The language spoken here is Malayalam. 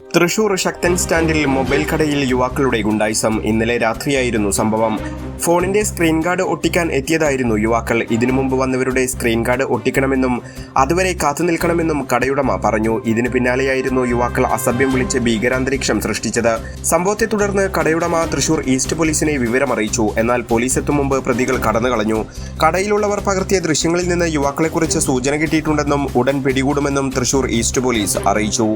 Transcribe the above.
തൃശൂർ ശക്തൻ സ്റ്റാൻഡിൽ മൊബൈൽ കടയിൽ യുവാക്കളുടെ ഗുണ്ടായിസം ഇന്നലെ രാത്രിയായിരുന്നു സംഭവം. ഫോണിന്റെ സ്ക്രീൻ ഗാർഡ് ഒട്ടിക്കാൻ എത്തിയതായിരുന്നു യുവാക്കൾ. ഇതിനു മുമ്പ് വന്നവരുടെ സ്ക്രീൻ ഗാർഡ് ഒട്ടിക്കണമെന്നും അതുവരെ കാത്തു നിൽക്കണമെന്നും കടയുടമ പറഞ്ഞു. ഇതിന് പിന്നാലെയായിരുന്നു യുവാക്കൾ അസഭ്യം വിളിച്ച് ഭീകരാന്തരീക്ഷം സൃഷ്ടിച്ചത്. സംഭവത്തെ തുടർന്ന് കടയുടമ തൃശൂർ ഈസ്റ്റ് പോലീസിനെ വിവരമറിയിച്ചു. എന്നാൽ പോലീസ് എത്തും മുമ്പ് പ്രതികൾ കടന്നു കളഞ്ഞു കടയിലുള്ളവർ പകർത്തിയ ദൃശ്യങ്ങളിൽ നിന്ന് യുവാക്കളെക്കുറിച്ച് സൂചന കിട്ടിയിട്ടുണ്ടെന്നും ഉടൻ പിടികൂടുമെന്നും തൃശൂർ ഈസ്റ്റ് പോലീസ് അറിയിച്ചു.